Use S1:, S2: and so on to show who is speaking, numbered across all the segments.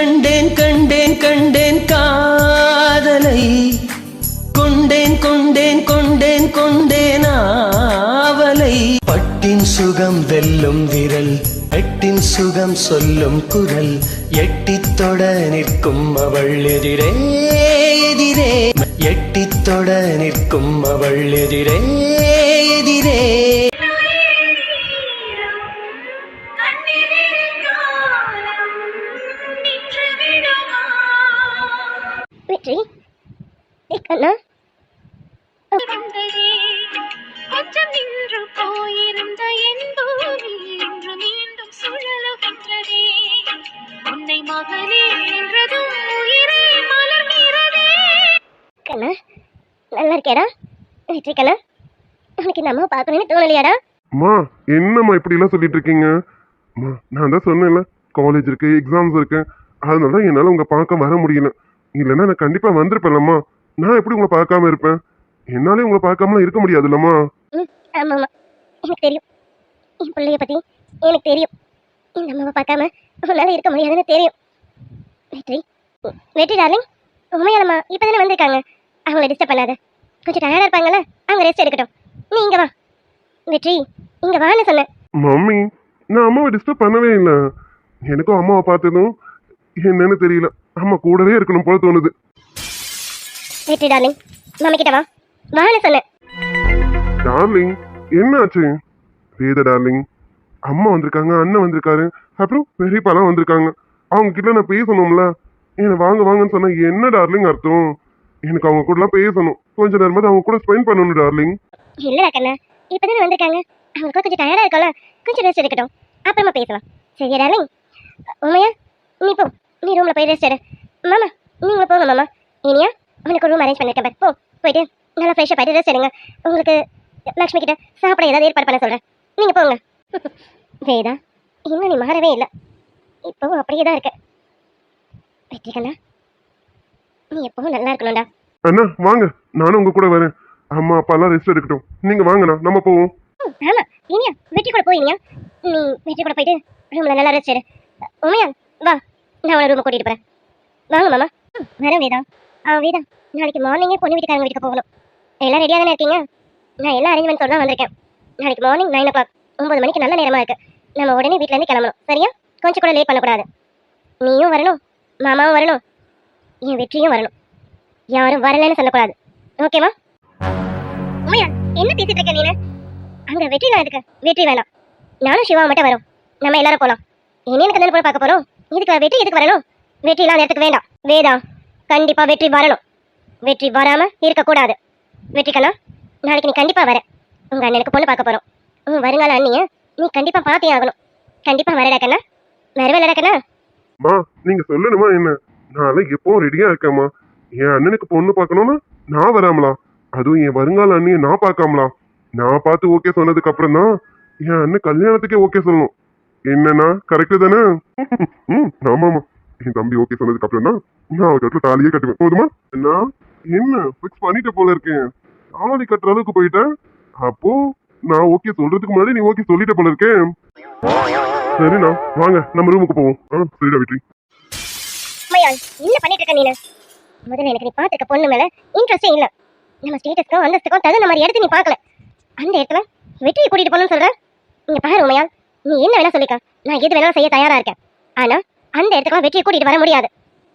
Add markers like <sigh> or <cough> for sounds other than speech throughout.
S1: கண்டேன் கண்டேன் கண்டேன் காதலை. கொண்டேன் கொண்டேன் கொண்டேன் கொண்டேன் ஆவலை. பட்டின் சுகம் வெல்லும் விரல் எட்டின் சுகம் சொல்லும் குரல் எட்டித் தொட நிற்கும் அவள் எதிரே. எதிரே. எட்டித் தொட நிற்கும் அவள் எதிரே. எதிரே.
S2: கண்ணா
S3: கொஞ்சம் நின்று போயிருந்த என் பூமி இன்று மீண்டும் சுழலுகின்றதே. உன்னை மகனே என்றதும் உயிரே மலர்கிறதே
S2: கண்ணா நல்லா இருக்கேடா வெற்றி கண்ணா உனக்கு இந்த அம்மா பார்க்கணும்னு தோணலையாடா?
S4: அம்மா என்னம்மா இப்படி எல்லாம் சொல்லிட்டு இருக்கீங்க? அம்மா நான் தான் சொன்னேன்ல காலேஜ் இருக்கு எக்ஸாம்ஸ் இருக்கு அதனால தான் என்னால உங்க பார்க்க வர முடியல. இல்லைன்னா நான் கண்டிப்பா வந்திருப்பேன்லம்மா. நான் எப்படி உங்களை பார்க்காம இருப்பேன்? என்னாலே உங்களை பார்க்காமலாம் இருக்க முடியாதுல்லம்மா.
S2: ம் ஆமாம் ஆமாம் எனக்கு தெரியும். என் பிள்ளைய பற்றி எனக்கு தெரியும். இந்த அம்மாவை பார்க்காம உன்னால் இருக்க முடியாதுன்னு தெரியும். வெற்றி வெற்றி டார்லிங் உண்மையாலம்மா இப்போ தானே வந்திருக்காங்க. அவங்கள டிஸ்டர்ப் பண்ணாத. கொஞ்சம் டயர்டாக இருப்பாங்கல்ல அவங்க ரெஸ்ட் எடுக்கட்டும். நீ இங்கே வா. வெற்றி இங்கே வான்னு சொன்னேன்.
S4: மம்மி நான் அம்மாவை டிஸ்டர்ப் பண்ணவே இல்லை. எனக்கும் அம்மாவை பார்த்ததும் என்னன்னு தெரியல. அம்மா கூடவே இருக்கணும் போல தோணுது.
S2: வெற்றி டார்லிங் மாமி கிட்ட வா. வான்னு சொன்னேன்.
S4: டார்லிங் என்னாச்சு? வேத டார்லிங் அம்மா வந்திருக்காங்க அண்ணன் வந்திருக்காரு அப்புறம் பெரியப்பாலாம் வந்திருக்காங்க. அவங்க கிட்ட நான் பேசணும்ல. என்ன வாங்க வாங்கன்னு சொன்னா என்ன டார்லிங் அர்த்தம்? எனக்கு அவங்க கூடலாம் பேசணும். கொஞ்ச நேரமாவது அவங்க கூட ஸ்பெண்ட் பண்ணணும் டார்லிங்.
S2: இல்லைடா கண்ணா இப்போ தானே வந்திருக்காங்க அவங்களுக்கு கொஞ்சம் டயர்டாக இருக்கும்ல. கொஞ்சம் ரெஸ்ட் எடுக்கட்டும். அப்புறமா பேசலாம். சரியா டார்லிங்? உண்மையா நீ போ. நீ ரூமில் போய் ரெஸ்ட் எடு. மாமா நீங்களும் போங்க மாமா. இனியா? உனக்கு ரூம் அரேஞ்ச் பாரு. போ போயிட்டு நல்லா ஃப்ரெஷ்ஷாக போயிட்டு ரெஸ்ட் எடுங்க. உங்களுக்கு லக்ஷ்மி கிட்ட சாப்பிட ஏதாவது ஏற்பாடு பண்ண சொல்கிறேன் நீங்கள் போங்க. <laughs> வேதா இன்னும் நீ மாறவே இல்லை. இப்போவும் அப்படியே தான் இருக்க. வெற்றி கண்ணா நீ எப்பவும் நல்லா இருக்கணும்டா.
S4: அண்ணா வாங்க. நானும் உங்க கூட வரேன். அம்மா அப்பா எல்லாம் ரெஸ்ட் எடுக்கட்டும். நீங்க வாங்கண்ணா நம்ம போவோம்.
S2: ஆமா. இனியா வெற்றி கூட போய் இனியா. நீ வெற்றி கூட போயிட்டு ரூம்ல நல்லா ரெஸ்ட் எடு. உமையா வா. நான் அவளை ரூம் கூட்டிட்டு போறேன். வாங்க மாமா. வரேன் வேதா. வேதா நாளைக்கு மார்னிங்கே பொண்ணு வீட்டுக்காரங்க வீட்டுக்கு போகணும். எல்லாம் ரெடியாக தானே இருக்கீங்க? நான் எல்லா அரேஞ்ச்மெண்ட்ஸோட தான் வந்திருக்கேன். நாளைக்கு மார்னிங் நைன் ஓ கிளாக் ஒன்பது மணிக்கு நல்ல நேரமா இருக்கு. நம்ம உடனே வீட்ல இருந்து கிளம்பணும். சரியா? கொஞ்சம் கூட லேட் பண்ணக்கூடாது. நீயும் வரணும் மாமாவும் வரணும் என் வெற்றியும் வரணும். யாரும் வரலன்னு சொல்லக்கூடாது. ஓகேவா உமையா என்ன பேசிட்டு இருக்க நீனு? அங்க வெற்றி நான் இருக்கு. வெற்றி வேணாம். நானும் சிவா மட்டும் வரோம். நம்ம எல்லாரும் போகலாம் இனி எனக்கு தானே போய் பார்க்க போறோம்? இதுக்கு வெற்றி எதுக்கு வரணும்? வெற்றி எல்லாம் அந்த இடத்துக்கு வேண்டாம். வேதா கண்டிப்பா வெற்றி வரணும். வெற்றி வராம இருக்க கூடாது வெற்றி கண்ணா நாளைக்கு நீ கண்டிப்பா வர. உங்க அண்ணனுக்கு பொண்ணு பார்க்க போறோம். உன் வருங்கால அண்ணிய நீ கண்டிப்பா பார்த்தே ஆகணும். கண்டிப்பா வரடா கண்ணா. வரவேலடா கண்ணா.
S4: மா நீங்க சொல்லணுமா என்ன? நான் எப்பவும் ரெடியா இருக்கேம்மா. என் அண்ணனுக்கு பொண்ணு பார்க்கணும்னா நான் வராமலா? அதுவும் என் வருங்கால அண்ணியை நான் பார்க்காமலா? நான் பார்த்து ஓகே சொன்னதுக்கு அப்புறம் தான் என் அண்ணன் கல்யாணத்துக்கே ஓகே சொல்லணும். என்னன்னா கரெக்டு தானே? <laughs> ம். ஆமாமா என் தம்பி ஓகே சொன்னதுக்கு அப்புறம் தான் நான் அவருக்கு தாலியே கட்டுவேன். போதுமா? என்ன என்ன? ஃபிக்ஸ் பண்ணிட்டு போல இருக்கேன் தாலி கட்டுற அளவுக்கு போயிட்டேன். அப்போ நான் ஓகே சொல்றதுக்கு முன்னாடி நீ ஓகே சொல்லிட்ட போல இருக்கேன் சரிண்ணா வாங்க நம்ம ரூமுக்கு போவோம். ஆ சரிடா வெற்றி.
S2: என்ன பண்ணிட்டு இருக்க நீனு? முதல்ல எனக்கு நீ பார்த்துருக்க பொண்ணு மேல இன்ட்ரெஸ்டே இல்ல. நம்ம ஸ்டேட்டஸ்க்கும் அந்தஸ்துக்கும் தகுந்த மாதிரி இடத்த நீ பார்க்கல. அந்த இடத்துல வெற்றியை கூட்டிட்டு போகணும்னு சொல்ற? இங்க பாரு உமையால் நீ என்ன வேணா சொல்லிக்க. நான் எது வேணாலும் செய்ய தயாரா இருக்கேன். ஆனா அந்த இடத்துக்கு வெற்றியை கூட்டிட்டு வர முடியாது.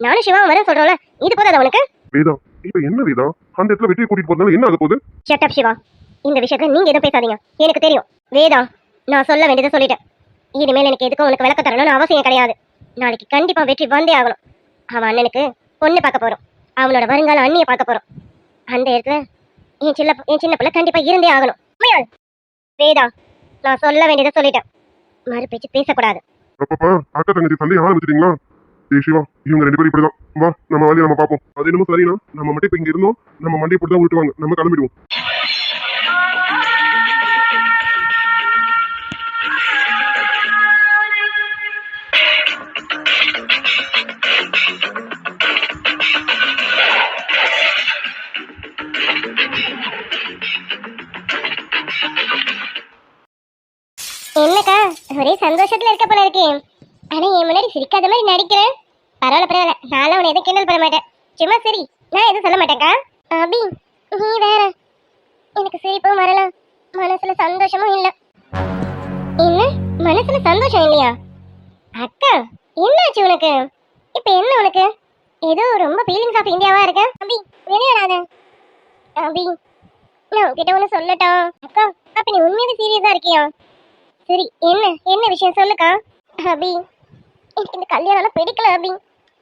S2: நானும் சிவாவும் வர சொல்றோம்ல இது போதாத உனக்கு?
S4: வேதா இப்ப என்ன வேதா அந்த இடத்துல வெற்றி கூட்டிட்டு போறதுனால என்ன ஆக போகுது?
S2: ஷட் சிவா. இந்த விஷயத்துல நீங்க எதுவும் பேசாதீங்க. எனக்கு தெரியும். வேதா நான் சொல்ல வேண்டியதை சொல்லிட்டேன். இனிமேல் எனக்கு எதுக்கும் உனக்கு விளக்க தரணும்னு அவசியம் கிடையாது. நாளைக்கு கண்டிப்பா வெற்றி வந்தே ஆகணும். அவன் அண்ணனுக்கு பொண்ணு பார்க்க போறோம். அவனோட வருங்கால அண்ணியை பார்க்க போறோம். அந்த இடத்துல என் சின்ன என் சின்ன பிள்ளை கண்டிப்பா இருந்தே ஆகணும். வேதா நான் சொல்ல வேண்டியதை சொல்லிட்டேன். மறு பேச்சு பேசக்கூடாது.
S4: அப்பப்பா அக்கா தங்கச்சி சண்டையை ஆரம்பிச்சிட்டீங்களா ஏ சிவா இவங்க ரெண்டு பேரும் இப்படிதான். வா நம்ம வேலையை நம்ம பார்ப்போம். அது என்னமோ சரினா நம்ம மட்டும் இப்போ இங்க இருந்தோம் நம்ம மண்டியை போட்டு தான் விட்டுவாங்க நம்ம கிளம்பிடுவோம்.
S2: ஒரே சந்தோஷத்துல இருக்க போல இருக்கு. ஆனா என் முன்னாடி சிரிக்காத மாதிரி நடிக்கிறேன் பரவாயில்ல பரவாயில்ல. நானும் உன்னை எதுவும் கிண்டல் பண்ண மாட்டேன். சும்மா சரி. நான் எதுவும் சொல்ல மாட்டேன்க்கா. அபி நீ வேற. எனக்கு சிரிப்பும் வரலாம். மனசுல சந்தோஷமும் இல்ல. என்ன? மனசுல சந்தோஷம் இல்லையா? அக்கா என்னாச்சு உனக்கு? இப்ப என்ன உனக்கு? ஏதோ ரொம்ப ஃபீலிங்ஸ் ஆஃப் இந்தியாவா இருக்க. அபி விளையாடாத அபி நான் உன்கிட்ட ஒண்ணு சொல்லட்டும். அக்கா அப்ப நீ உண்மையிலே சீரியஸா இருக்கியா? சரி என்ன என்ன விஷயம் சொல்லுக்கா? அபி எனக்கு இந்த கல்யாணம் பிடிக்கல அபி.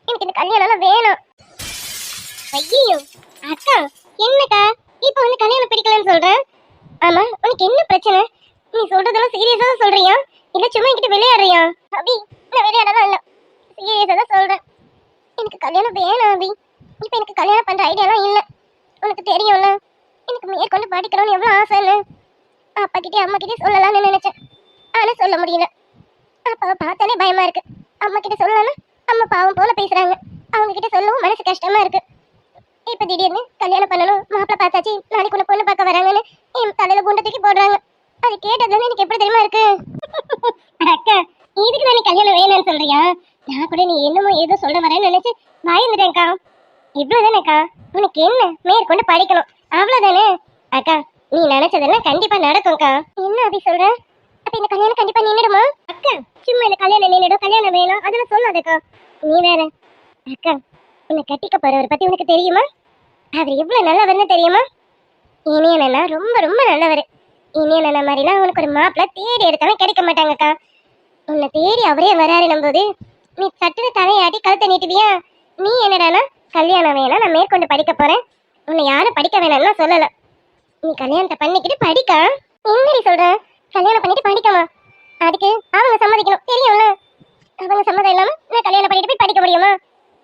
S2: எனக்கு இந்த கல்யாணம் வேணும். ஐயோ அக்கா என்னக்கா? இப்போ வந்து கல்யாணம் பிடிக்கலன்னு சொல்றேன் ஆமா உனக்கு என்ன பிரச்சனை? நீ சொல்றதெல்லாம் சீரியஸா தான் சொல்றியா? இல்ல சும்மா என்கிட்ட விளையாடுறியா? அபி நான் விளையாடலாம் இல்ல. சீரியஸா தான் சொல்றேன். எனக்கு கல்யாணம் வேணும் அபி. இப்போ எனக்கு கல்யாணம் பண்ற ஐடியாலாம் இல்ல. உனக்கு தெரியும்ல. எனக்கு மேற்கொண்டு படிக்கணும்னு எவ்வளவு ஆசைன்னு. அப்பா கிட்டே அம்மா கிட்டே சொல்லலாம்னு நினைச்சேன். ஆனா சொல்ல முடியல. அப்பாவை பார்த்தாலே பயமா இருக்கு. அம்மா கிட்ட சொல்லலாம்னா அம்மா பாவம் போல பேசுறாங்க. அவங்க கிட்ட சொல்லவும் மனசு கஷ்டமா இருக்கு. இப்ப திடீர்னு கல்யாணம் பண்ணணும் மாப்பிள்ளை பார்த்தாச்சு நாளைக்கு உன்னை பொண்ணு பார்க்க வராங்கன்னு என் தலையில குண்டை தூக்கி போடுறாங்க. அது கேட்டதுல எனக்கு எப்படி தெரியுமா இருக்கு? அக்கா இதுக்கு நான் நீ கல்யாணம் வேணும்னு சொல்றியா? நான் கூட நீ என்னமோ ஏதோ சொல்ல வரேன்னு நினைச்சு பயந்துட்டேன்க்கா. இவ்வளவுதானேக்கா? உனக்கு என்ன? மேற்கொண்டு படிக்கணும். அவ்வளவுதானே? அக்கா நீ நினைச்சதெல்லாம் கண்டிப்பா நடக்கும்க்கா. என்ன அப்படி சொல்ற? அப்ப இந்த கல்யாணம் கண்டிப்பா நின்னுடுமா? அக்கா சும்மா இந்த கல்யாணம் நின்னுடும். கல்யாணம் வேணும். அதெல்லாம் சொல்லாதக்கா. நீ வேற. அக்கா உன்னை கட்டிக்க போறவரை பத்தி உனக்கு தெரியுமா? அவர் எவ்வளவு நல்லவர்னு தெரியுமா? இனியனா ரொம்ப ரொம்ப நல்லவர். இனியனா மாதிரிலாம் உனக்கு ஒரு மாப்பிள்ள தேடி எடுத்தாலும் கிடைக்க மாட்டாங்கக்கா. உன்னை தேடி அவரே வராரு நம்போது நீ சட்டுன்னு தலையாட்டி கழுத்தை நீட்டுவியா? நீ என்னடானா? கல்யாணம் வேணாம் நான் மேற்கொண்டு படிக்க போறேன். உன்னை யாரும் படிக்க வேணாம்னு சொல்லல. நீ கல்யாணத்தை பண்ணிக்கிட்டு படிக்கா? என்னடி சொல்ற? கல்யாணம் பண்ணிட்டு படிக்கமா? அதுக்கு அவங்க சம்மதிக்கணும். தெரியும்ல? அவங்க சம்மதம் இல்லாம நான் கல்யாணம் பண்ணிட்டு போய் படிக்க முடியுமா?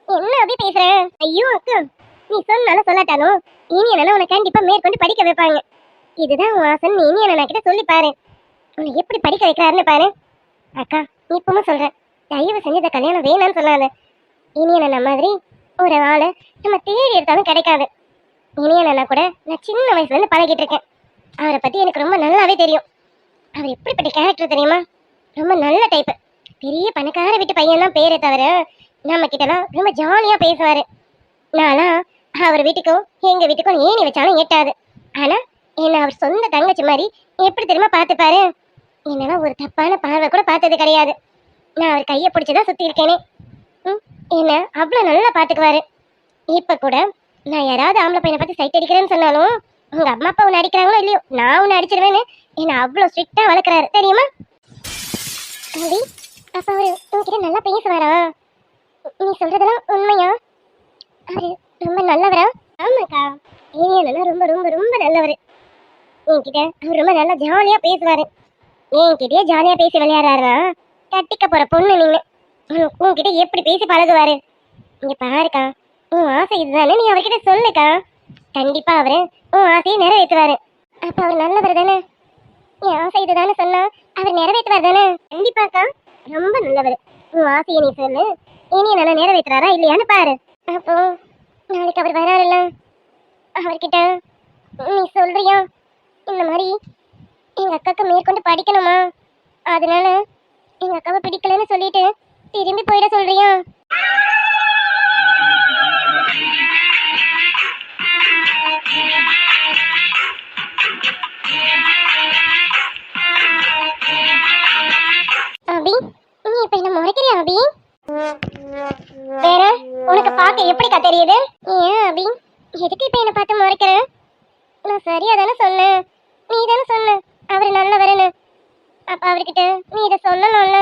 S2: என்ன அப்படி பேசுற? ஐயோ அக்கு நீ சொன்னாலும் சொல்லாட்டாலும் இனி என்ன உன்னை கண்டிப்பா மேற்கொண்டு படிக்க வைப்பாங்க. இதுதான் உன் நீ இனி என்ன கிட்ட சொல்லி பாரு. உன்னை எப்படி படிக்க வைக்கிறாருன்னு பாரு. அக்கா நீ இப்பவும் சொல்ற. தயவு செஞ்சு இந்த கல்யாணம் வேணாம்னு சொல்லாத. இனி என்ன மாதிரி ஒரு ஆளை நம்ம தேடி எடுத்தாலும் கிடைக்காது. இனியனா கூட நான் சின்ன வயசுல இருந்து பழகிட்டு இருக்கேன். அவரை பத்தி எனக்கு ரொம்ப நல்லாவே தெரியும். அவர் எப்படிப்பட்ட கேரக்டர் தெரியுமா? ரொம்ப நல்ல டைப்பு பெரிய பணக்கார வீட்டு பையன் தான் பேரே தவிர நம்ம கிட்டலாம் ரொம்ப ஜாலியாக பேசுவார். நான்லாம் அவர் வீட்டுக்கும் எங்கள் வீட்டுக்கும் ஏணி வச்சாலும் எட்டாது. ஆனால் என்னை அவர் சொந்த தங்கச்சி மாதிரி எப்படி தெரியுமா பார்த்துப்பாரு? என்னெல்லாம் ஒரு தப்பான பார்வை கூட பார்த்தது கிடையாது. நான் அவர் கையை பிடிச்சதான் சுற்றி இருக்கேனே. ம், என்ன அவ்வளோ நல்லா பார்த்துக்குவாரு. இப்போ கூட நான் யாராவது ஆம்பளை பையனை பார்த்து சைட் அடிக்கிறேன்னு சொன்னாலும் உங்க அம்மா அப்பா உன்னை அடிக்கிறாங்களோ இல்லையோ நான் உன்னை அடிச்சிருவேன்னு என்ன அவ்வளோ ஸ்ட்ரிக்டா வளர்க்குறாரு தெரியுமா? அடி அப்ப அவரு உங்ககிட்ட நல்லா பேசுவாரா? நீ சொல்றதெல்லாம் உண்மையா? அவரு ரொம்ப நல்லவரா? ஆமாக்கா ஏனியனா ரொம்ப ரொம்ப ரொம்ப நல்லவர். என்கிட்ட அவர் ரொம்ப நல்லா ஜாலியா பேசுவாரு. என்கிட்டயே ஜாலியா பேசி விளையாடுறாருனா கட்டிக்க போற பொண்ணு நீங்க உன்- உன்கிட்ட எப்படி பேசி பழகுவாரு? இங்க பாருக்கா உன் ஆசை இதுதானே நீ அவர்கிட்ட சொல்லுக்கா. கண்டிப்பா அவரு. உன் ஆசையை நிறைவேற்றுவாரு. அப்ப அவர் நல்லவர் தானே? என் ஆசை இதுதானே சொன்னா அவர் நிறைவேற்றுவார் தானே? கண்டிப்பாக்கா ரொம்ப நல்லவர். உன் ஆசையை நீ சொல்லு. இனிய நல்லா நிறைவேற்றுறாரா இல்லையான்னு பாரு. அப்போ நாளைக்கு அவர் வராருல்ல? அவர்கிட்ட நீ சொல்றியா? இந்த மாதிரி எங்க அக்காக்கு மேற்கொண்டு படிக்கணுமா? அதனால எங்க அக்காவை பிடிக்கலன்னு சொல்லிட்டு திரும்பி போயிட சொல்றியா? தெரியுது ஏன் அபி? எதுக்கு இப்ப என்ன பார்த்து முறைக்கிற? நான் சரியா தானே சொன்னேன் நீ தானே சொன்ன. அவர் நல்லவருன்னு அப்ப அவர்கிட்ட நீ இதை சொல்லணும்ல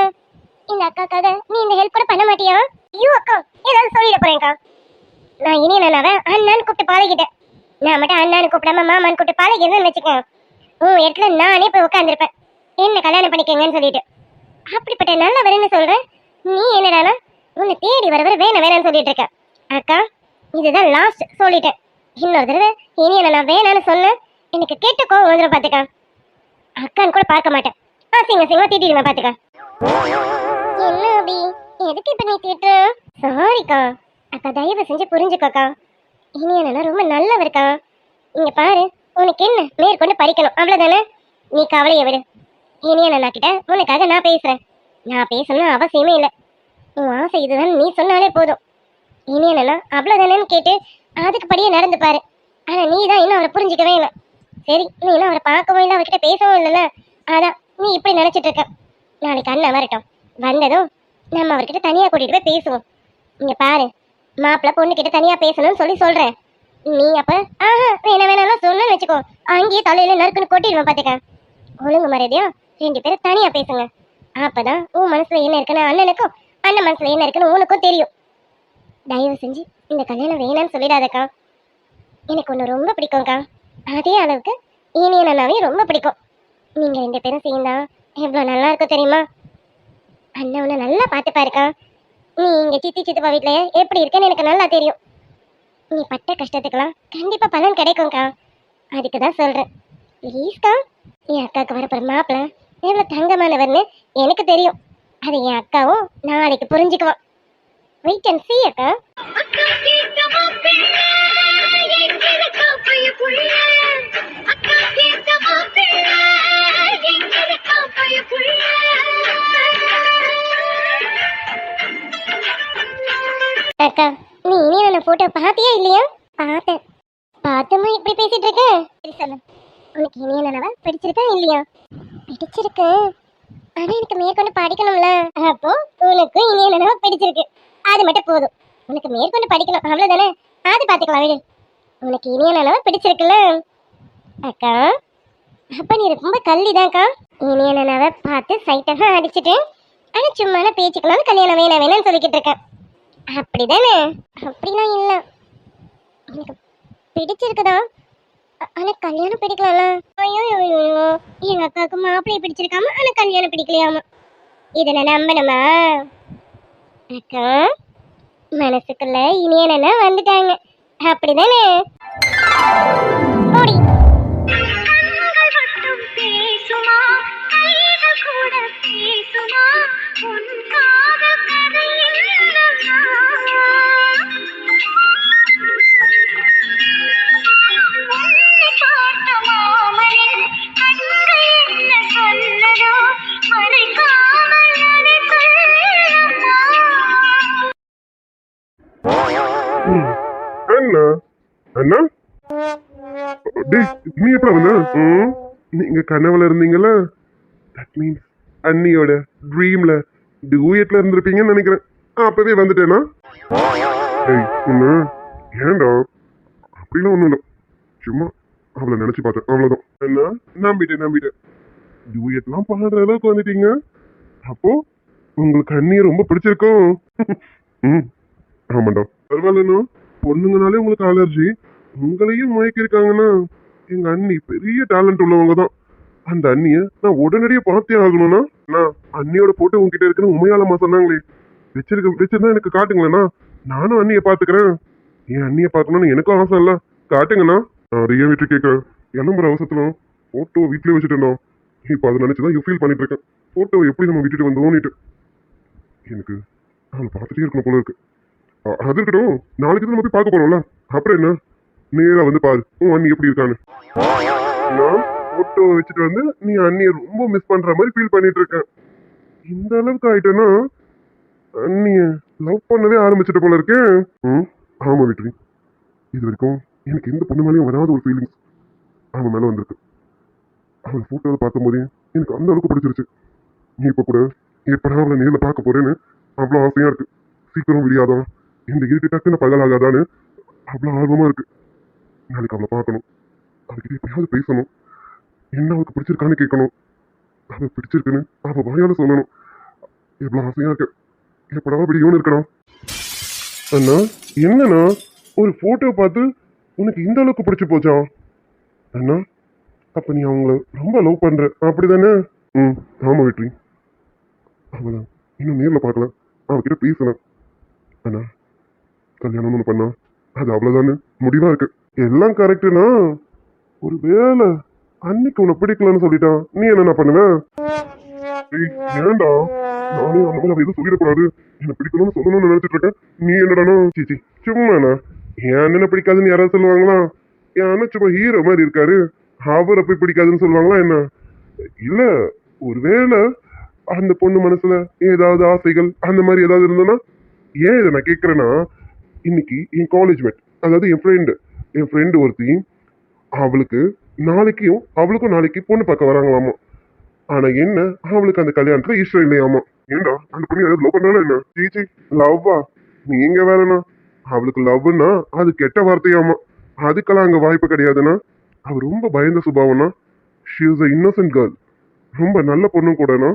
S2: இந்த அக்காக்காக நீ இந்த ஹெல்ப் கூட பண்ண மாட்டியா? ஐயோ அக்கா ஏதாவது சொல்லிட போறேன்க்கா நான் இனி நான் அவன் அண்ணான்னு கூப்பிட்டு பழகிட்டேன். நான் மட்டும் அண்ணான்னு கூப்பிடாம மாமான்னு கூப்பிட்டு பழகிருந்தேன்னு வச்சுக்கேன் உன் இடத்துல நானே போய் உட்காந்துருப்பேன் என்ன கல்யாணம் பண்ணிக்கங்கன்னு சொல்லிட்டு. அப்படிப்பட்ட நல்லவருன்னு சொல்ற நீ என்னடானா? உன்னை தேடி வர வர வேணாம் வேணாம்னு சொல்லிட்டு இருக்க. அக்கா இதுதான் லாஸ்ட் சொல்லிட்டேன். இன்னொரு தடவை இனி என்ன நான் வேணாம்னு சொன்னேன் எனக்கு கேட்ட கோவம் வந்துடும் பார்த்துக்கா அக்கான்னு கூட பார்க்க மாட்டேன். ஆ சிங்க சிங்க திட்டிடுங்க பார்த்துக்கா என்ன அபி? எதுக்கு இப்போ நீ திட்டு சாரிக்கா அக்கா. தயவு செஞ்சு புரிஞ்சுக்கோக்கா இனி என்ன ரொம்ப நல்லவருக்கா இங்கே பாரு உனக்கு என்ன? மேற்கொண்டு படிக்கணும் அவ்வளோதானே நீ கவலையை விடு. இனி என்ன கிட்ட உனக்காக நான் பேசுகிறேன் நான் பேசணும்னு அவசியமே இல்லை. உன் ஆசை இதுதான். நீ சொன்னாலே போதும். இனி என்னன்னா அவ்வளவுதானேன்னு கேட்டு அதுக்கு படியே நடந்து பாரு ஆனா நீ தான் இன்னும் அவரை புரிஞ்சிக்கவே இல்லை. சரி நீ இன்னும் அவரை பார்க்கவும் இல்லை அவர்கிட்ட பேசவும் இல்லைல்ல அதான் நீ இப்படி நினைச்சிட்டு இருக்க. நாளைக்கு அண்ணன் வரட்டும். வந்ததும் நம்ம அவர்கிட்ட தனியாக கூட்டிட்டு போய் பேசுவோம். இங்க பாரு மாப்பிள்ளை பொண்ணுக்கிட்ட தனியா பேசணும்னு சொல்லி சொல்றேன். நீ அப்ப ஆஹா வேணா வேணாலும் சொன்னு வச்சுக்கோ. அங்கேயே தலையில நறுக்குன்னு கொட்டிடுவேன் பாத்துக்க. ஒழுங்கு மரியாதையா ரெண்டு பேரும் தனியா பேசுங்க. அப்பதான் உன் மனசுல என்ன இருக்குன்னு அண்ணனுக்கும் அண்ணன் மனசுல என்ன இருக்குன்னு உனக்கும் தெரியும். தயவு செஞ்சு இந்த கல்யாணம் வேணாம்னு சொல்லிடாதக்கா. எனக்கு ஒன்று ரொம்ப பிடிக்கும்க்கா. அதே அளவுக்கு இனிய அண்ணாவையும் ரொம்ப பிடிக்கும். நீங்கள் ரெண்டு பேரும் சேர்ந்தா எவ்வளோ நல்லா இருக்கும் தெரியுமா? அண்ணன் உன்னை நல்லா பார்த்துப்பாருக்கா. நீ இங்கே சித்தி சித்தப்பா வீட்டில் எப்படி இருக்கேன்னு எனக்கு நல்லா தெரியும். நீ பட்ட கஷ்டத்துக்கெல்லாம் கண்டிப்பாக பலன் கிடைக்கும்க்கா. அதுக்கு தான் சொல்கிறேன் ப்ளீஸ்க்கா என் அக்காவுக்கு வரப்போற மாப்பிள்ள எவ்வளோ தங்கமானவர்னு எனக்கு தெரியும். அது என் அக்காவும் நாளைக்கு புரிஞ்சுக்குவான். வெயிட் அண்ட் see அக்கா
S3: அக்கா கேட்ட மாப்பிள்ளை எங்கிருக்கா பயப்புள்ள அக்கா கேட்ட மாப்பிள்ளை எங்கிருக்கா பயப்புள்ள
S2: அக்கா நீ இனி அந்த போட்டோ பாத்தியா இல்லையா? பார்த்தேன். பார்த்தமா இப்படி பேசிட்டு இருக்க? சரி சொல்லு. உனக்கு இனிய நிலவ பிடிச்சிருக்கா இல்லையா? பிடிச்சிருக்கு. ஆனா எனக்கு மேற்கொண்டு படிக்கணும்ல. அப்போ உனக்கு இனிய நிலவ பிடிச்சிருக்கு. அது மட்டும் போதும். உனக்கு மேற்கொண்டு படிக்கணும். அவ்வளோதானே அது பார்த்துக்கலாம் விடு. உனக்கு இனிய நிலவ பிடிச்சிருக்குல்ல? அக்கா அப்போ நீ ரொம்ப கல்லிதான்க்கா இனிய நிலவை பார்த்து சைட்டாக அடிச்சிட்டு ஆனால் சும்மா பேச்சுக்கலாம் கல்யாணம் வேணாம் வேணாம்னு சொல்லிக்கிட்டு இருக்கேன் அப்படிதானே? அப்படிலாம் இல்லை. எனக்கு பிடிச்சிருக்குதா? ஆனால் கல்யாணம் பிடிக்கலாம்ல? ஐயோ ஐயோ, எங்கள் அக்காவுக்கு மாப்பிள்ளையை பிடிச்சிருக்காம ஆனால் கல்யாணம் பிடிக்கலையாமா? இதனை நம்பணுமா? அக்கா மனசுக்குள்ள இனியனா வந்துட்டாங்க. அப்படிதானே? ஓடி.
S3: கண்கள்
S4: ம். அண்ணா அண்ணா நீ எப்படா வந்த? ம், நீங்க கனவுல இருந்தீங்கல்ல? தட் மீன்ஸ் அண்ணியோட ட்ரீம்ல டூயட்ல இருந்திருப்பீங்கன்னு நினைக்கிறேன். அப்பவே வந்துட்டேனா? ஏய் ஒண்ணு ஏன்டா? அப்படிலாம் ஒன்றும் இல்லை. சும்மா அவளை நினைச்சு பார்த்தேன். அவ்வளவுதான். என்ன? நம்பிட்டேன் நம்பிட்டேன். டூயட்லாம் பாடுற அளவுக்கு வந்துட்டீங்க. அப்போ உங்களுக்கு அண்ணியை ரொம்ப பிடிச்சிருக்கும். <laughs> ம். ஆமாண்டா பரவாயில்லண்ணா பொண்ணுங்கனாலே உங்களுக்கு அலர்ஜி உங்களையும் மயக்கிருக்காங்கன்னா எங்க அண்ணி பெரிய டேலண்ட் உள்ளவங்க தான். அந்த அண்ணிய நான் உடனடியே பார்த்தே ஆகணும்னா நான் அண்ணியோட போட்டு உங்ககிட்ட இருக்குன்னு உண்மையாலமா சொன்னாங்களே. வச்சிருக்க வச்சிருந்தா எனக்கு காட்டுங்களேண்ணா நானும் அண்ணியை பாத்துக்கிறேன் என் அண்ணியை பார்க்கணும்னு எனக்கும் ஆசை இல்ல. காட்டுங்கண்ணா நான் அதை ஏன் விட்டு கேட்கறேன். கிளம்புற அவசரத்துல போட்டோ வீட்லயே வச்சுட்டேண்ணா இப்போ அதை நினைச்சுதான் தான் ஃபீல் பண்ணிட்டு இருக்கேன் போட்டோ எப்படி நம்ம விட்டுட்டு வந்தோம்னுட்டு. எனக்கு அவளை பார்த்துட்டே இருக்கணும் போல இருக்கு. அது இருக்கட்டும். நாளைக்கு நம்ம போய் பார்க்க போறோம்ல. அப்புறம் என்ன? நேரா வந்து பாரு. உன் அண்ணி எப்படி இருக்கான்னு. நான் போட்டோ வச்சுட்டு வந்து நீ அண்ணியை ரொம்ப மிஸ் பண்ற மாதிரி ஃபீல் பண்ணிட்டு இருக்கேன். இந்த அளவுக்கு ஆயிட்டேன்னா அண்ணிய லவ் பண்ணவே ஆரம்பிச்சிட்ட போல இருக்கேன் ம் ஆமா வெற்றி இது வரைக்கும் எனக்கு எந்த பொண்ணு மேலேயும் வராத ஒரு ஃபீலிங்ஸ் அவன் மேல வந்திருக்கு. அவன் ஃபோட்டோவை பார்க்கும்போதே எனக்கு அந்த அளவுக்கு பிடிச்சிருச்சு. நீ இப்ப கூட எப்படா அவளை நேரில் பார்க்க போறேன்னு அவ்வளோ ஆசையா இருக்கு. சீக்கிரம் விடியாதான் இந்த இருட்டு டக்குன்னு பகலாகாதான்னு அவ்வளோ ஆர்வமாக இருக்கு. நாளைக்கு அவளை பார்க்கணும். அவகிட்ட எப்படியாவது பேசணும். என்ன அவளுக்கு பிடிச்சிருக்கான்னு கேட்கணும். அவள் பிடிச்சிருக்குன்னு அவள் வாயால் சொல்லணும். எவ்வளோ ஆசையாக இருக்கு. எப்படா இவனு இருக்கணும். அண்ணா என்னண்ணா? ஒரு ஃபோட்டோ பார்த்து உனக்கு இந்த அளவுக்கு பிடிச்சி போச்சா? அண்ணா அப்போ நீ அவங்கள ரொம்ப லவ் பண்ணுறேன் அப்படி தானே ம் ஆமாம் வெற்றி. அவளை இன்னும் நேரில் பார்க்கலாம் அவகிட்ட பேசலாம் அண்ணா கல்யாணம் ஒன்று பண்ணா. அது அவ்வளோதானே முடிவாக இருக்கு. எல்லாம் கரெக்டுனா ஒரு வேலை அன்னைக்கு உன்னை பிடிக்கலன்னு சொல்லிட்டான். நீ என்ன பண்ணுவேன் ஏண்டா ஏன்டா? நானே அந்த மாதிரி எதுவும் சொல்லிடக்கூடாது. என்ன பிடிக்கணும்னு சொல்லணும்னு நினைச்சிட்டு இருக்கேன். நீ என்னடானா? சீச்சி சும்மாண்ணா. ஏன் என்ன பிடிக்காதுன்னு யாராவது சொல்லுவாங்களா? என் அண்ணன் சும்மா ஹீரோ மாதிரி இருக்காரு. அவர் அப்படி பிடிக்காதுன்னு சொல்லுவாங்களா என்ன? இல்ல ஒருவேளை அந்த பொண்ணு மனசுல ஏதாவது ஆசைகள் அந்த மாதிரி ஏதாவது இருந்ததுன்னா ஏன் இதை நான் கேட்குறேன்னா இன்னைக்கு என் காலேஜ் மேட் அதாவது என் ஃப்ரெண்டு என் ஃப்ரெண்டு ஒருத்தி அவளுக்கு நாளைக்கும் அவளுக்கும் நாளைக்கு பொண்ணு பார்க்க வராங்களாமா? ஆனா என்ன அவளுக்கு அந்த கல்யாணத்துல இஷ்டம் இல்லையாமா? ஏண்டா அந்த பொண்ணு ஏதாவது லவ் பண்றாலும் என்ன? ஜிஜி லவ்வா? நீங்க வேறண்ணா அவளுக்கு லவ்னா அது கெட்ட வார்த்தையாமா? அதுக்கெல்லாம் அங்க வாய்ப்பு கிடையாதுன்னா அவ ரொம்ப பயந்த சுபாவம்னா? She is a innocent girl ரொம்ப நல்ல பொண்ணும் கூடனா?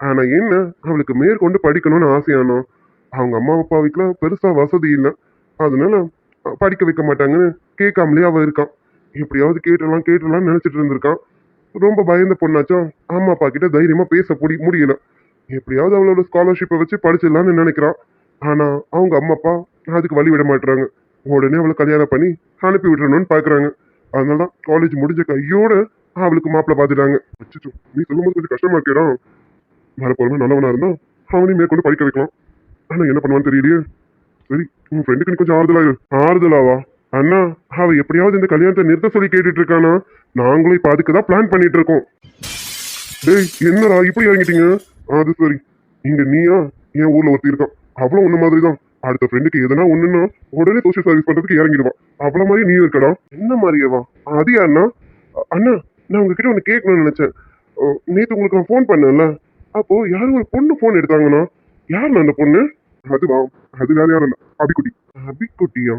S4: ஆனா என்ன அவளுக்கு மேற்கொண்டு படிக்கணும்னு ஆசையானோம் அவங்க அம்மா அப்பாவுக்குலாம் பெருசாக வசதி இல்லை. அதனால படிக்க வைக்க மாட்டாங்கன்னு கேட்காமலே அவள் இருக்கான். எப்படியாவது கேட்டலாம் கேட்டலாம்னு நினச்சிட்டு இருந்திருக்கான். ரொம்ப பயந்த பொண்ணாச்சும் அம்மா அப்பா கிட்ட தைரியமாக பேச முடி முடியல. எப்படியாவது அவளோட ஸ்காலர்ஷிப்பை வச்சு படிச்சிடலான்னு நினைக்கிறான். ஆனால் அவங்க அம்மா அப்பா அதுக்கு வழி விட மாட்டுறாங்க உடனே அவளை கல்யாணம் பண்ணி அனுப்பி விட்டுறணும்னு பார்க்குறாங்க அதனால தான் காலேஜ் முடிஞ்ச கையோட அவளுக்கு மாப்பிள்ளை பார்த்துட்டாங்க அச்சச்சோ, நீ சொல்லும்போது கொஞ்சம் கஷ்டமா இருக்கேடா. வரப்போறவன் நல்லவனா இருந்தா அவனையும் மேற்கொண்டு படிக்க வைக்கலாம். அண்ணா என்ன பண்ணுவான்னு தெரியலையே. சரி உன் ஃப்ரெண்டுக்கு நீ கொஞ்சம் ஆறுதலாக ஆறுதலாவா? அண்ணா அவ எப்படியாவது இந்த கல்யாணத்தை நிறுத்த சொல்லி கேட்டுட்டு இருக்கானா? நாங்களும் இப்போ அதுக்கு தான் பிளான் பண்ணிட்டு இருக்கோம். டேய் என்னடா இப்படி இறங்கிட்டீங்க? அது சரி. இங்க நீயா? என் ஊர்ல ஒருத்தி இருக்கான் அவ்வளோ உன்ன மாதிரி தான் அடுத்த ஃப்ரெண்டுக்கு எதனா ஒண்ணுன்னா உடனே சோஷியல் சர்வீஸ் பண்றதுக்கு இறங்கிடுவான் அவ்வளோ மாதிரி நீ இருக்கடா. என்ன மாதிரியேவா அது யாருண்ணா அண்ணா நான் உங்ககிட்ட ஒன்று கேட்கணும்னு நினைச்சேன். நேற்று நேத்து உங்களுக்கு நான் ஃபோன் பண்ணேன்ல. அப்போ யாரும் ஒரு பொண்ணு ஃபோன் எடுத்தாங்கண்ணா. யாருண்ணா அந்த பொண்ணு? அதுவா அது வேற யாரும் இல்லை. அபிக்குட்டி. அபிக்குட்டியா?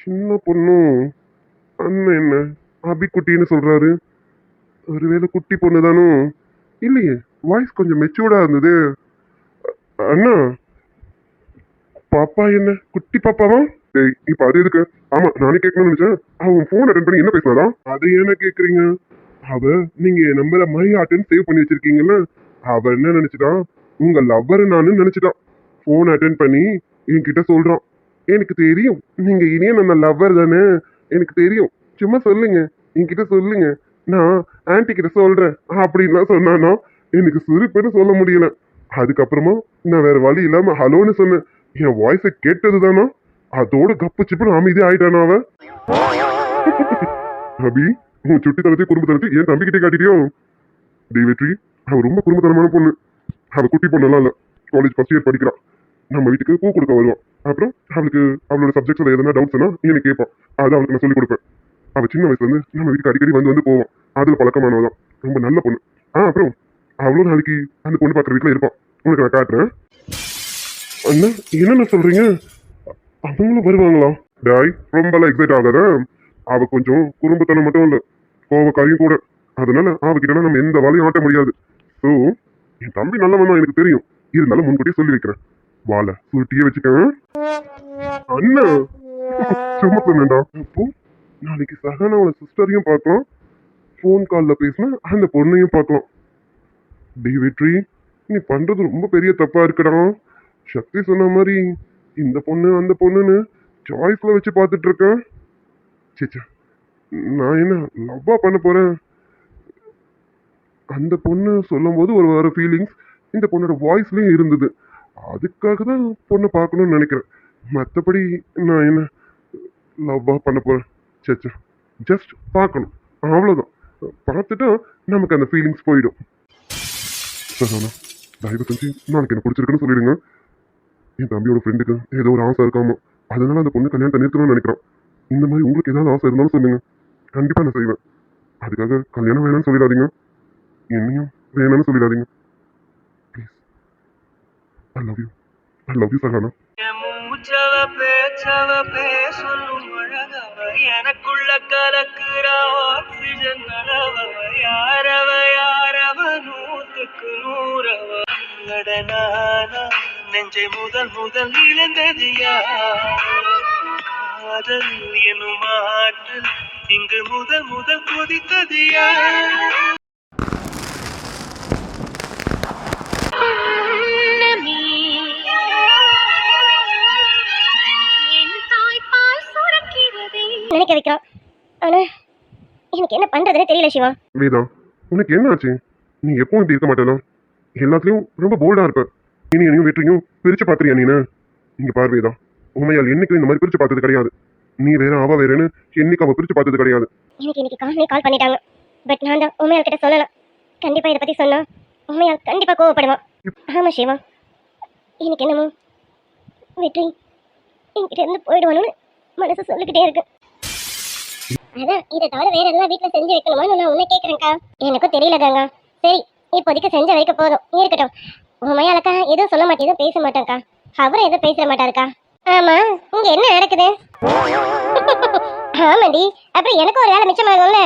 S4: சின்ன பொண்ணும் அண்ணன் என்ன? அபிக்குட்டின்னு சொல்றாரு. ஒருவேளை குட்டி பொண்ணு தானோ? இல்லையே வாய்ஸ் கொஞ்சம் மெச்சூர்டா இருந்தது. அண்ணா பாப்பா என்ன? குட்டி பாப்பாவா? டேய் இப்ப அது எதுக்கு? ஆமா நானே கேட்கணும்னு நினைச்சேன். அவன் போன் அட்டன் பண்ணி என்ன பேசினாடா அதை என்ன கேக்குறீங்க? அவ நீங்க என் நம்பரை மை ஆட்டுன்னு சேவ் பண்ணி வச்சிருக்கீங்கல்ல? அவ என்ன நினைச்சிட்டான் உங்க லவ்வர் நானு நினைச்சிட்டான் ஃபோன் அட்டன் பண்ணி என்கிட்ட சொல்கிறான் எனக்கு தெரியும். நீங்கள் இனியே நம்ம லவ்வர் தானே. எனக்கு தெரியும். சும்மா சொல்லுங்க. என்கிட்ட சொல்லுங்க. நான் ஆன்டி கிட்ட சொல்கிறேன் அப்படின்லாம் சொன்னானா. எனக்கு சிரிப்புன்னு சொல்ல முடியல. அதுக்கப்புறமா நான் வேற வழி இல்லாமல் ஹலோன்னு சொன்னேன். என் வாய்ஸை கேட்டது தானா அதோட கப்பு சிப்புன்னு அமைதி ஆயிட்டானா அவன்? <laughs> அபி உன் சுட்டி தளத்தை குடும்ப ஏன் தம்பிக்கிட்டே காட்டிட்டியோ? தேவேட்ரி அவள் ரொம்ப குடும்பத்தனமான பொண்ணு. அவள் குட்டி பொண்ணெல்லாம் இல்லை. காலேஜ் ஃபஸ்ட் இயர் படிக்கிறான் நம்ம வீட்டுக்கு பூ கொடுக்க வருவான். அப்புறம் அவளுக்கு அவளோட சப்ஜெக்ட்ஸில் எதனா டவுட்ஸ்னா எனக்கு கேட்பான். அதை அவளுக்கு நான் சொல்லிக் கொடுப்பேன். அவள் சின்ன வயசுலேருந்து நம்ம வீட்டுக்கு அடிக்கடி வந்து வந்து போவோம் அதில் பழக்கமானவதான். ரொம்ப நல்ல பொண்ணு. ஆ அப்புறம் அவ்வளோ நாளைக்கு அந்த பொண்ணு பார்க்குற வீட்டில் இருப்பான். உனக்கு நான் காட்டுறேன். அண்ணா என்னென்ன சொல்கிறீங்க அவங்களும் வருவாங்களா டாய் ரொம்பலாம் எக்ஸைட் ஆகாத. அவள் கொஞ்சம் குடும்பத்தனை மட்டும் இல்லை. கோவக்காரியும் கூட. அதனால அவகிட்ட நம்ம எந்த வேலையும் ஆட்ட முடியாது. ஸோ என் தம்பி நல்லவன் தான் எனக்கு தெரியும். இருந்தாலும் முன்கூட்டியே சொல்லி வைக்கிறேன். வாழ. சுருட்டியே வச்சுக்கேன் அண்ணா. சும்மா சொன்னேன்டா. அப்போ நாளைக்கு சகனாவோட சிஸ்டரையும் பார்க்கலாம். ஃபோன் காலில் பேசினா அந்த பொண்ணையும் பார்க்கலாம். டி வெற்றி நீ பண்ணுறது ரொம்ப பெரிய தப்பாக இருக்குடா. சக்தி சொன்ன மாதிரி இந்த பொண்ணு அந்த பொண்ணுன்னு சாய்ஸில் வச்சு பார்த்துட்டு இருக்கேன் சேச்சா நான் என்ன லவ்வா பண்ண போகிறேன் அந்த பொண்ணு சொல்லும்போது ஒரு வர ஃபீலிங்ஸ் இந்த பொண்ணோட வாய்ஸ்லேயும் இருந்தது. அதுக்காக தான் பொண்ணை பார்க்கணும்னு நினைக்கிறேன். மற்றபடி நான் என்ன லவ்வாக பண்ண போகிறேன் சேச்சா ஜஸ்ட் பார்க்கணும். அவ்வளோதான் பார்த்துட்டா நமக்கு அந்த ஃபீலிங்ஸ் போயிடும். சார் தயவு செஞ்சு நாளைக்கு எனக்கு பிடிச்சிருக்குன்னு சொல்லிடுங்க. என் தம்பியோட ஃப்ரெண்டுக்கு ஏதோ ஒரு ஆசை இருக்காமோ? அதனால அந்த பொண்ணு கல்யாணத்தை நிறுத்தணும்னு நினைக்கிறோம் இந்த மாதிரி உங்களுக்கு ஏதாவது ஆசை இருந்தாலும் சொல்லுங்க. கண்டிப்பாக நான் செய்வேன். அதுக்காக கல்யாணம் வேணாம்னு சொல்லிடாதீங்க. என்னையும் வேணாம்னு சொல்லிடாதீங்க. I love you I love you Sahana
S1: மூச்சவ பேச்சவ பேசொல்லும் அழகவ எனக்குள்ள கலக்குற ஆக்சிஜன் அளவவ யாரவ யாரவ நூத்துக்கு நூறவ. அடனானா நெஞ்சை முதல் முதல் இழந்தது காதல் எனும் ஆற்றல் இங்கு முதல் முதல் கொதித்தது யார்
S2: நினைக்க வைக்கிறான் ஆனா எனக்கு என்ன பண்றதுன்னு தெரியல சிவா.
S4: வேதா உனக்கு என்ன ஆச்சு நீ எப்பவும் இப்படி இருக்க மாட்டேனா? எல்லாத்துலயும் ரொம்ப போல்டா இருப்ப. இனி என்னையும் வெற்றியும் பிரிச்சு பாத்துறியா நீனு? இங்க பாரு வேதா உண்மையால் என்னைக்கும் இந்த மாதிரி பிரிச்சு பார்த்தது கிடையாது. நீ வேற அவ வேறன்னு என்னைக்கு அவ பிரிச்சு பார்த்தது கிடையாது.
S2: எனக்கு இன்னைக்கு காலே கால் பண்ணிட்டாங்க. பட் நான் தான் உண்மையால் கிட்ட சொல்லலாம் கண்டிப்பா இதை பத்தி சொன்னா உண்மையா கண்டிப்பா கோவப்படுவான் ஆமா சிவா எனக்கு என்னமோ வெற்றி என்கிட்ட இருந்து போயிடுவானு மனசு சொல்லிக்கிட்டே இருக்கு. அதான் இதை தவிர வேற எதுவும் வீட்டுல செஞ்சு வைக்கணுமான்னு நான் உன்னை கேக்குறேன்க்கா. எனக்கும் தெரியல கங்கா. சரி இப்போதைக்கு செஞ்ச வரைக்கும் போதும். இருக்கட்டும். உண்மையாலக்கா எதுவும் சொல்ல மாட்டேன் எதுவும் பேச மாட்டேங்க்கா அவரும் எதுவும் பேச மாட்டாருக்கா. ஆமா இங்க என்ன நடக்குது? ஆமாடி அப்புறம் எனக்கும் ஒரு வேலை மிச்சமாகும்ல?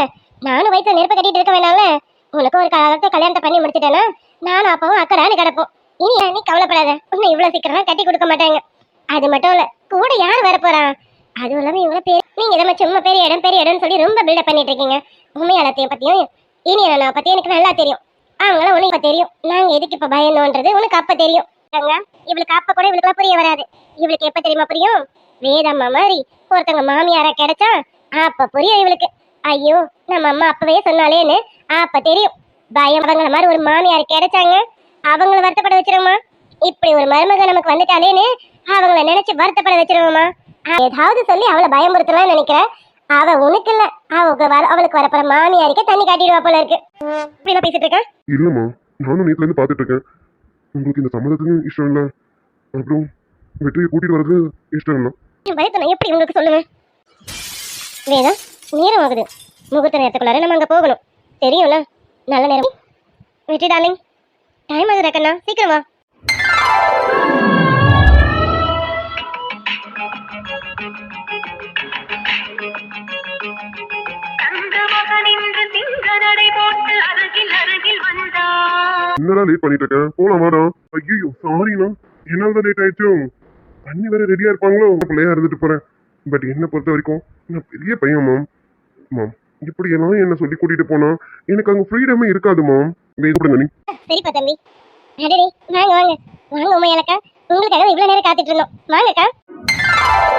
S2: நானும் வயிற்று நெருப்பு கட்டிட்டு இருக்க வேணாம்ல? உனக்கும் ஒரு காலத்தை கல்யாணத்தை பண்ணி முடிச்சிட்டேன்னா நானும் அப்பாவும் அக்கடான்னு கிடப்போம். இனி நீ கவலைப்படாத. உன்னை இவ்வளவு சீக்கிரமா கட்டி கொடுக்க மாட்டாங்க. அது மட்டும் இல்ல கூட யார் வர அதுவும் இல்லாம இவ்வளவு பேர் நீங்க இதை சும்மா பெரிய இடம் பெரிய இடம்னு சொல்லி ரொம்ப பில்டப் பண்ணிட்டு இருக்கீங்க உண்மையாளத்தையும் பத்தியும்? இனி நான் பத்தி? எனக்கு நல்லா தெரியும். அவங்களாம் உனக்கு தெரியும். நாங்க எதுக்கு இப்ப பயந்தோன்றது உனக்கு அப்ப தெரியும். இவளுக்கு அப்ப கூட இவளுக்கு புரிய வராது. இவளுக்கு எப்ப தெரியுமா புரியும்? வேதம்மா மாதிரி. ஒருத்தவங்க மாமியாரா கிடைச்சா அப்ப புரியும் இவளுக்கு. ஐயோ நம்ம அம்மா அப்பவே சொன்னாலேன்னு அப்ப தெரியும். பயம் அவங்கள மாதிரி ஒரு மாமியார் கிடைச்சாங்க. அவங்கள வருத்தப்பட வச்சிருவோமா? இப்படி ஒரு மருமக நமக்கு வந்துட்டாலேன்னு அவங்கள நினைச்சு வருத்தப்பட வச்சிருவோமா? ஏதாவது சொல்லி அவளை பயமுறுத்தலாம் நினைக்கிறேன். அவ உனக்கு இல்ல. அவ வர அவளுக்கு வரப்போற மாமியாரிக்க தண்ணி காட்டிடுவா போல இருக்கு. இப்படிலாம் பேசிட்டு இருக்க
S4: இல்லம்மா நானும் நேத்துல இருந்து பாத்துட்டு இருக்கேன். உங்களுக்கு இந்த சம்மதத்துக்கும் இஷ்டம் இல்ல. அப்புறம் வெற்றியை கூட்டிட்டு வர்றது இஷ்டம் இல்லை.
S2: என் பயத்தை நான் எப்படி உங்களுக்கு சொல்லுவேன்? வேதா நேரம் ஆகுது. முகூர்த்த நேரத்துக்குள்ளார நம்ம அங்க போகணும். தெரியும்ல? நல்ல நேரம். வெற்றி டார்லிங் டைம் ஆகுது கண்ணா சீக்கிரம்
S4: என்னடா லேட் பண்ணிட்டு இருக்கேன் போலாமாடா ஐயோ சாரிண்ணா என்னால்தான் லேட் ஆயிடுச்சோ. அண்ணி வேற ரெடியா இருப்பாங்களோ? பிள்ளையா இருந்துட்டு போறேன். பட் என்ன பொறுத்த வரைக்கும் நான் பெரிய பையன் மாம் மாம் இப்படி எல்லாம் என்ன சொல்லி கூட்டிட்டு போனா? எனக்கு அங்க ஃப்ரீடமே இருக்காது மாம் கூட நீ.
S2: சரிப்பா தம்பி. அடடே வாங்க வாங்க. வாங்க உமையாலக்கா உங்களுக்காக இவ்வளவு நேரம் காத்துட்டு இருந்தோம். வாங்கக்கா.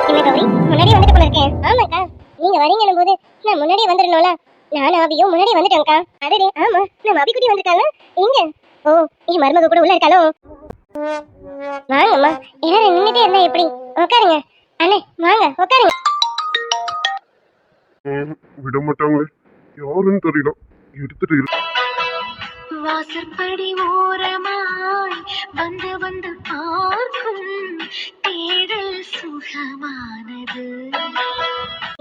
S2: என்ன கௌரி முன்னாடியே வந்துட்டு போல இருக்கேன். ஆமாக்கா. நீங்க வரீங்கன்னும் போது நான் முன்னாடியே வந்துடணும்ல. நானும் அபியும் முன்னாடியே வந்துட்டேன்க்கா. அடடே ஆமா நம்ம அபி குட்டி வந்திருக்காங்க. எங்க? ஓ என் மருமக கூட உள்ள இருக்காளோ? வாங்கம்மா எல்லாரும் நின்னுட்டே இருந்தா எப்படி? உட்காருங்க. அண்ணே வாங்க உட்காருங்க.
S4: விட மாட்டாங்களே? யாருன்னு தெரியல. எடுத்துட்டு இரு.
S3: வாசற்படி ஓரமாய் வந்து வந்து பார்க்கும் தேடல் சுகமானது.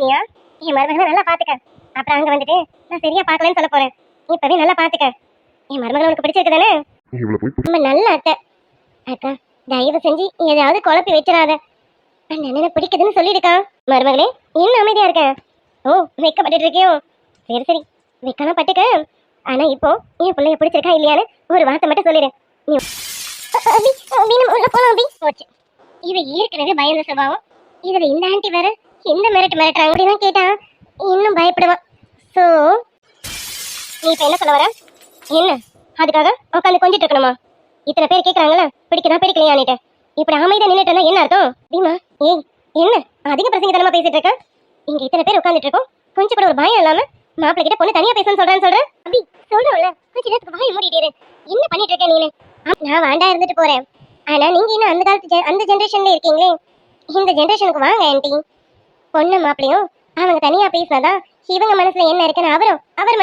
S2: நீயா? என் மருமகளை நல்லா பாத்துக்க. அப்புறம் அங்க வந்துட்டு நான் சரியா பார்க்கலன்னு சொல்ல போறேன். இப்பவே நல்லா பாத்துக்க. என் மருமகளை உனக்கு பிடிச்சிருக்கு தானே
S4: இவ்வளவு போய்
S2: ரொம்ப நல்ல அத்தை. அக்கா தயவு செஞ்சு ஏதாவது குழப்பி வச்சிடாத. அந்த அண்ணனை பிடிக்குதுன்னு சொல்லிடுக்கா மருமகளே என்ன அமைதியா இருக்க. ஓ வெக்கப்பட்டுட்டு இருக்கியோ? சரி சரி. வெக்கலாம் பட்டுக்க. ஆனா இப்போ என் பிள்ளைய பிடிச்சிருக்கா இல்லையான்னு ஒரு வார்த்தை மட்டும் சொல்லிடு. நீ அபி அபி நம்ம உள்ள போலாம் அபி. போச்சு. இவ ஏற்கனவே பயந்த சுபாவம். இதுல இந்த ஆண்டி வேற எந்த மிரட்டு மிரட்டுறாங்க அப்படிதான் கேட்டா இன்னும் பயப்படுவான் சோ நீ இப்ப என்ன சொல்ல வர? என்ன? அதுக்காக உட்காந்து கொஞ்சிட்டு இருக்கணுமா? இத்தனை பேர் கேக்குறாங்கல்ல பிடிக்கதா பிடிக்கலையான்னுட்டு இப்படி அமைதியா நின்னுட்டு என்ன அர்த்தம்? பீமா ஏய் என்ன? அதிக பிரசங்கத்தனமா பேசிட்டு இருக்க? இங்க இத்தனை பேர் உட்காந்துட்டு இருக்கோம். கொஞ்சம் கூட ஒரு பயம் இல்லாம மாப்பிள்ள கிட்ட பொண்ணு தனியா பேசணும்னு சொல்றேன்னு சொல்றேன் அப்படி சொல்றோம்ல. கொஞ்ச நேரத்துக்கு வாய் மூடிட்டு என்ன பண்ணிட்டு இருக்க நீனு? நான் வாண்டா இருந்துட்டு போறேன். ஆனா நீங்க இன்னும் அந்த காலத்து அந்த ஜென்ரேஷன்ல இருக்கீங்களே. இந்த ஜென்ரேஷனுக்கு வாங்க ஆன்ட்டி பொண்ணு மாப்பிளையும் அவங்க தனியா பேசினாதான் இவங்க மனசுல என்ன இருக்குன்னு அவரும் அவர்